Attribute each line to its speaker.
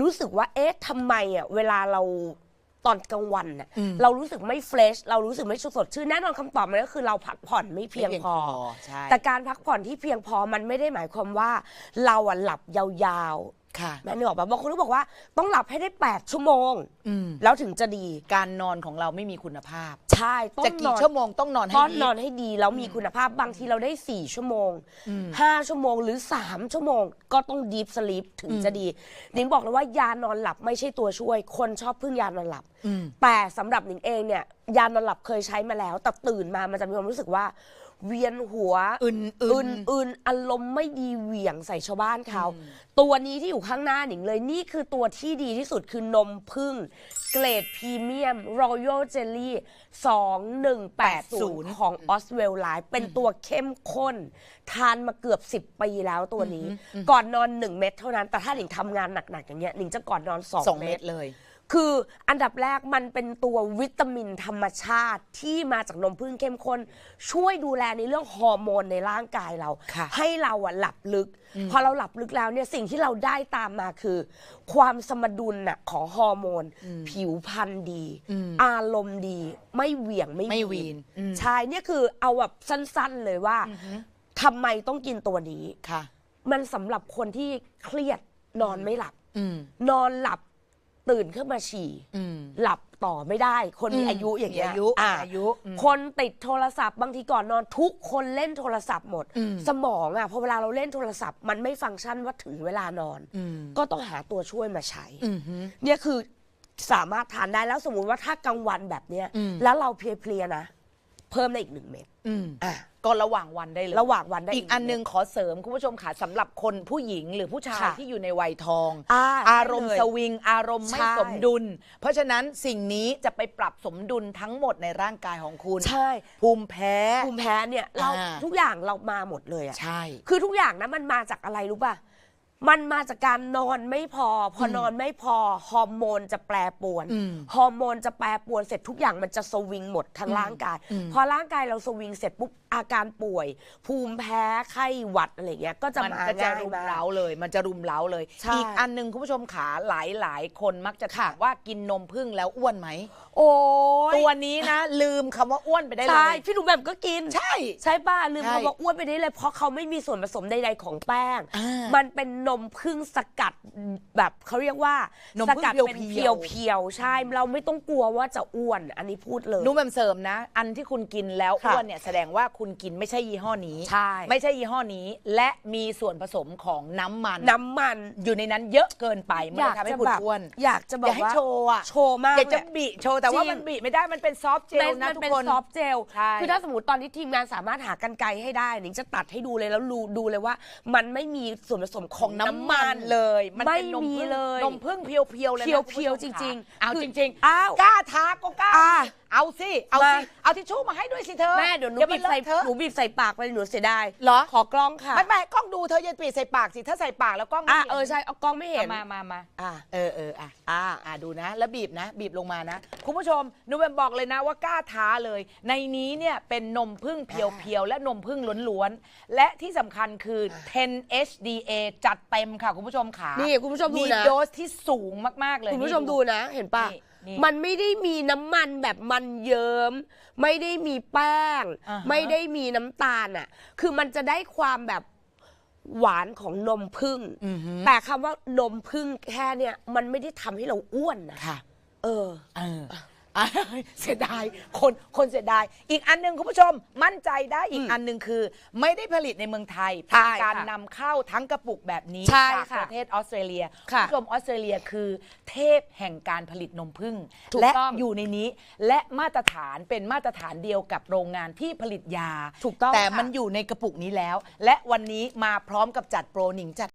Speaker 1: รู้สึกว่า เอ๊ะทำไมอะ เวลาเราตอนกลางวันน่ะ
Speaker 2: อืม
Speaker 1: เรารู้สึกไม่เฟรช เรารู้สึกไม่สดชื่น แน่นอนคำตอบมันก็คือเราพักผ่อนไม่เพียงพอ
Speaker 2: ใช่
Speaker 1: แต่การพักผ่อนที่เพียงพอมันไม่ได้หมายความว่า เราอะหลับยาว
Speaker 2: ค่ะ
Speaker 1: ๆแม่นึกออกปะบางคนก็บอกว่าต้องหลับให้ได้ 8 ชั่วโมง
Speaker 2: อืม
Speaker 1: แล้วถึงจะดี
Speaker 2: การนอนของเราไม่มีคุณภาพ
Speaker 1: ใช่ต้อ
Speaker 2: จะ
Speaker 1: งน
Speaker 2: กี่
Speaker 1: อน
Speaker 2: ชั่วโมงต้องนอนให้
Speaker 1: ต้อง
Speaker 2: ดี
Speaker 1: นอนให้ดีแล้วมีคุณภาพบางทีเราได้ 4 ชั่วโมง
Speaker 2: อืม
Speaker 1: 5 ชั่วโมงหรือ 3 ชั่วโมง ก็ต้องดีฟสลีปถึงจะดีหนิงบอกเลยว่ายานอนหลับไม่ใช่ตัวช่วย คนชอบพึ่งยานอนหลับ
Speaker 2: อืม
Speaker 1: แต่สำหรับหนิงเองเนี่ยยานอนหลับเคยใช้มาแล้ว แต่ตื่นมามันจะมีความรู้สึกว่า เวียนหัว
Speaker 2: อึนอึ
Speaker 1: อึ
Speaker 2: น
Speaker 1: นอึนอารมณ์ไม่ดีเหวี่ยงใส่ชาวบ้านเขา
Speaker 2: อืม
Speaker 1: ตัวนี้ที่อยู่ข้างหน้าหนิงเลยนี่คือตัวที่ดีที่สุดคือนมพึ่ง เกรดพรีเมียมรอยัลเจลลี่2180 ของออสเวลไลฟ์เป็นตัวเข้มข้น ทานมาเกือบ 10 ปีแล้วตัวนี้ ก่อนนอน 1 เม็ดเท่านั้น แต่ถ้าหนิงทำงานหนักๆอย่างเงี้ยหนิงจะก่อนนอน
Speaker 2: สอง
Speaker 1: 2
Speaker 2: เม็
Speaker 1: เม็
Speaker 2: ด
Speaker 1: ด
Speaker 2: เลย
Speaker 1: คืออันดับแรกมันเป็นตัววิตามินธรรมชาติที่มาจากนมพึ่งเข้มข้น ช่วยดูแลในเรื่องฮอร์โมนในร่างกายเรา
Speaker 2: ค่ะ
Speaker 1: ให้เราอะหลับลึก พอเราหลับลึกแล้วเนี่ยสิ่งที่เราได้ตามมาคือ ความสมดุลน่ะของฮอร์โมน ผิวพรรณดี
Speaker 2: อืม
Speaker 1: อารมณ์ดี ไม่เหวี่ยงไม่
Speaker 2: ไม่วีนอืม
Speaker 1: ใช่เนี่ยคือเอาแบบสั้นๆเลยว่าทำไมต้องกินตัวนี้
Speaker 2: ค่ะ
Speaker 1: มันสำหรับคนที่เครียดนอนไม่หลับ
Speaker 2: อืม
Speaker 1: นอนหลับ ตื่นขึ้นมาฉี่
Speaker 2: อืม
Speaker 1: หลับต่อไม่ได้ คนมี
Speaker 2: อืม
Speaker 1: อายุอย่างเงี้ย
Speaker 2: มีอายุ
Speaker 1: อะ
Speaker 2: อายุอืม
Speaker 1: คนติดโทรศัพท์บางทีก่อนนอนทุกคนเล่นโทรศัพท์หมด
Speaker 2: อืม
Speaker 1: สมองอะพอเวลาเราเล่นโทรศัพท์มันไม่ฟังก์ชันว่าถึงเวลานอน
Speaker 2: อืม
Speaker 1: ก็ต้องหาตัวช่วยมาใช้
Speaker 2: อืมฮึ
Speaker 1: เนี่ยคือสามารถทานได้แล้วสมมุติว่าถ้ากลางวันแบบเนี้ย
Speaker 2: อืม
Speaker 1: แล้วเราเพลียๆนะเพิ่มได้อีกหนึ่งเม็ด
Speaker 2: อืม
Speaker 1: อะ
Speaker 2: ก็ระหว่างวันได้เลย
Speaker 1: ระหว่างวันได้
Speaker 2: อีกอันหนึงขอเสริมคุณผู้ชมค่ะสำหรับคนผู้หญิงหรือผู้ชาย
Speaker 1: ค่ะ
Speaker 2: ที่อยู่ในวัยทอง
Speaker 1: อ่า
Speaker 2: อารมณ์
Speaker 1: ใช่เลย
Speaker 2: สวิง อารมณ์ไม่
Speaker 1: ใช่
Speaker 2: สมดุล เพราะฉะนั้นสิ่งนี้จะไปปรับสมดุลทั้งหมดในร่างกายของคุณ
Speaker 1: ใช่
Speaker 2: ภูมิแพ้
Speaker 1: ภูมิแพ้เนี่ยเรา
Speaker 2: อ่า
Speaker 1: ทุกอย่างเรามาหมดเลยอะ
Speaker 2: ใช่
Speaker 1: คือทุกอย่างนะมันมาจากอะไรรู้ป่ะ มันมาจากการนอนไม่พอ พอนอนไม่พอฮอร์โมนจะแปรปรวน
Speaker 2: อืม
Speaker 1: ฮอร์โมนจะแปรปรวนเสร็จทุกอย่างมันจะสวิงหมดทั้งร่างกาย
Speaker 2: อืม
Speaker 1: พอร่างกายเราสวิงเสร็จปุ๊บอาการป่วย ภูมิแพ้ไข้หวัดอะไรเงี้ยก็จะ
Speaker 2: มัน
Speaker 1: มา
Speaker 2: ก็จะ
Speaker 1: ง่าย
Speaker 2: รุม
Speaker 1: มาก
Speaker 2: เร้าเลย มันจะรุมเร้าเลย
Speaker 1: ใช่
Speaker 2: อีกอันหนึ่งคุณผู้ชมขาหลายหลายๆคนมักจะถามว่ากินนมพึ่งแล้วอ้วนไหม
Speaker 1: โอ้ย
Speaker 2: ตัวนี้นะ ลืมคำว่าอ้วนไปได้เล
Speaker 1: ใช่
Speaker 2: ย
Speaker 1: พี่หนูแบบก็กิน
Speaker 2: ใช่
Speaker 1: ใช่ป่ะลืม
Speaker 2: ใช่
Speaker 1: คำว่าอ้วนไปได้เลยเพราะเขาไม่มีส่วนผสมใดๆของแป้ง
Speaker 2: อ่ามั
Speaker 1: มันเป็นนมพึ่งสกัดแบบเขาเรียกว่าน
Speaker 2: ม
Speaker 1: ส
Speaker 2: ผึ้ง
Speaker 1: กัดเป็น
Speaker 2: เพี
Speaker 1: เพี
Speaker 2: ย
Speaker 1: ยววเพียวๆใช่ เราไม่ต้องกลัวว่าจะอ้วน อันนี้พูดเลย
Speaker 2: นุ่มแหมมเสริมนะ อันที่คุณกินแล้ว
Speaker 1: ค่ะ
Speaker 2: อ้วนเนี่ยแสดงว่าคุณกินไม่ใช่ยี่ห้อนี้
Speaker 1: ใช่
Speaker 2: ไม่ใช่ยี่ห้อนี้ และมีส่วนผสมของน้ำมัน
Speaker 1: น้ำมัน
Speaker 2: อยู่ในนั้นเยอะเกินไปมันเลยทำให้คุณ
Speaker 1: แบบ
Speaker 2: อ้วน
Speaker 1: อยากจะบ
Speaker 2: อ
Speaker 1: อก
Speaker 2: ย่าให้
Speaker 1: ว่า
Speaker 2: โชว์อะ
Speaker 1: โชว์มาก
Speaker 2: อยากจะ
Speaker 1: เลย
Speaker 2: บิโชว์แต่ว่า
Speaker 1: จริง
Speaker 2: มันบิไม่ได้มันเป็นซอฟต์เจล
Speaker 1: เป็น
Speaker 2: นะ
Speaker 1: มัน
Speaker 2: ทุก
Speaker 1: เป็น
Speaker 2: คน
Speaker 1: ซอฟต์เจล
Speaker 2: ใช่
Speaker 1: คือถ้าสมมติตอนนี้ทีมงานสามารถหากันไกรให้ได้หนิงจะตัดให้ดูเลยแล้วดูดูเลยว่า มันไม่มีส่วนผสมข
Speaker 2: ข
Speaker 1: อ
Speaker 2: องง
Speaker 1: น้ำ
Speaker 2: น้ำ
Speaker 1: มั
Speaker 2: มันนเลย มัน
Speaker 1: ไม่
Speaker 2: เป็นนม
Speaker 1: มี
Speaker 2: พึ่ง
Speaker 1: เลย
Speaker 2: นมพึ่งเพียวๆเลยนะ
Speaker 1: เพียวๆ
Speaker 2: คุณผู้ชม
Speaker 1: จริงๆ
Speaker 2: ค่ะเอา
Speaker 1: คือ
Speaker 2: จริง
Speaker 1: อ้าว
Speaker 2: กล้าท้าก็กล้า
Speaker 1: อะ
Speaker 2: เอาสิเอาสิ
Speaker 1: มา
Speaker 2: เอาทิชชู่มาให้ด้วยสิเธอ
Speaker 1: แม่เดี๋ยวหนู
Speaker 2: อา
Speaker 1: บี
Speaker 2: มา
Speaker 1: บใส่
Speaker 2: เลอะเธอะ
Speaker 1: หนูบีบใส่ปากไปหนูเสียดาย
Speaker 2: เหรอ
Speaker 1: ขอกล้องค่ะ
Speaker 2: ไม่ไม่กล้องดูเธออย่าปีดใส่ปากสิถ้าใส่ปากแล้วกล้องไม่
Speaker 1: อะ
Speaker 2: ห็น
Speaker 1: เออใช่เอากล้องไม่เห็น
Speaker 2: มามามา
Speaker 1: อะ
Speaker 2: เออเอออะ
Speaker 1: อะ
Speaker 2: อะดูนะ แล้วบีบนะ บีบลงมานะคุณผู้ชมนูเบมบอกเลยนะว่ากล้าท้าเลย ในนี้เนี่ยเป็นนมพึ่งเพียวๆและนมพึ่งล้วนๆและที่สำคัญคือ 10 HDA จัดเต็มค่ะคุณผู้ชมขา
Speaker 1: นี่
Speaker 2: นี่
Speaker 1: คุณผู้ชมดู
Speaker 2: มี
Speaker 1: นะ
Speaker 2: โดสที่สูงมากๆเลย
Speaker 1: คุณผู้ชม
Speaker 2: นี่
Speaker 1: ดูนะ เห็นปะ
Speaker 2: นี่นี่
Speaker 1: มันไม่ได้มีน้ำมันแบบมันเยิ้ม ไม่ได้มีแป้ง
Speaker 2: อ่าฮะ
Speaker 1: ไม่ได้มีน้ำตาลอะ คือมันจะได้ความแบบหวานของนมพึ่ง
Speaker 2: อือหือ
Speaker 1: แต่คำว่านมพึ่งแค่เนี่ย มันไม่ได้ทำให้เราอ้วนนะ
Speaker 2: ค่ะ
Speaker 1: เออ
Speaker 2: เออ อะเสียดายคนคนเสียดาย อีกอันหนึ่งคุณผู้ชมมั่นใจได้อีก
Speaker 1: อืม
Speaker 2: อันหนึ่งคือ ไม่ได้ผลิตในเมืองไทย
Speaker 1: ใช่
Speaker 2: เป็นการ
Speaker 1: ค่ะ
Speaker 2: นำเข้าทั้งกระปุกแบบนี้
Speaker 1: ใช่
Speaker 2: จาก
Speaker 1: ค่ะ
Speaker 2: ประเทศออสเตรเลียณ
Speaker 1: ค่ะ
Speaker 2: ผู้ชมออสเตรเลียคือ เทพแห่งการผลิตนมผึ้ง
Speaker 1: ถูก
Speaker 2: และ
Speaker 1: ต้อง
Speaker 2: อยู่ในนี้ และมาตรฐานเป็นมาตรฐานเดียวกับโรงงานที่ผลิตยา
Speaker 1: ถูกต้อง
Speaker 2: แต่
Speaker 1: ค่ะ
Speaker 2: มันอยู่ในกระปุกนี้แล้ว และวันนี้มาพร้อมกับจัดโปรหนิงจัด